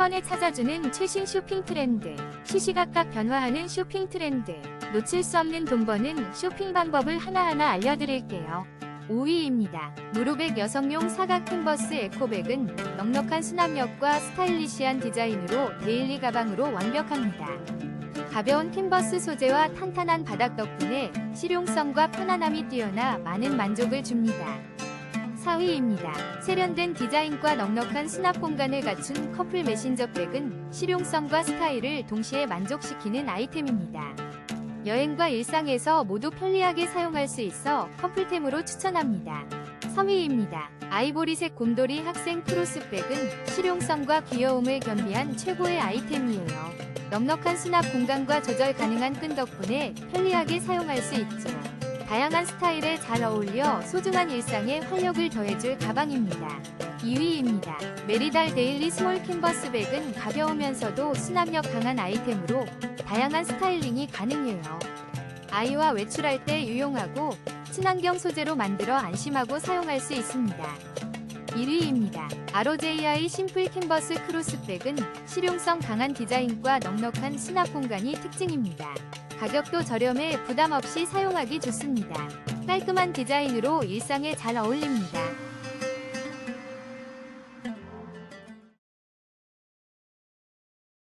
번에 찾아주는 최신 쇼핑 트렌드. 시시각각 변화하는 쇼핑 트렌드. 놓칠 수 없는 돈 버는 쇼핑 방법을 하나하나 알려드릴게요. 5위입니다. 무릎백 여성용 사각 캔버스 에코백은 넉넉한 수납력과 스타일리시한 디자인으로 데일리 가방으로 완벽합니다. 가벼운 캔버스 소재와 탄탄한 바닥 덕분에 실용성과 편안함이 뛰어나 많은 만족을 줍니다. 4위입니다. 세련된 디자인과 넉넉한 수납 공간을 갖춘 커플 메신저 백은 실용성과 스타일을 동시에 만족시키는 아이템입니다. 여행과 일상에서 모두 편리하게 사용할 수 있어 커플템으로 추천합니다. 3위입니다. 아이보리색 곰돌이 학생 크로스백은 실용성과 귀여움을 겸비한 최고의 아이템이에요. 넉넉한 수납 공간과 조절 가능한 끈 덕분에 편리하게 사용할 수 있죠. 다양한 스타일에 잘 어울려 소중한 일상에 활력을 더해줄 가방입니다. 2위입니다. 메리달 데일리 스몰 캔버스 백은 가벼우면서도 수납력 강한 아이템으로 다양한 스타일링이 가능해요. 아이와 외출할 때 유용하고 친환경 소재로 만들어 안심하고 사용할 수 있습니다. 1위입니다. ROJI 심플 캔버스 크로스백은 실용성 강한 디자인과 넉넉한 수납 공간이 특징입니다. 가격도 저렴해 부담 없이 사용하기 좋습니다. 깔끔한 디자인으로 일상에 잘 어울립니다.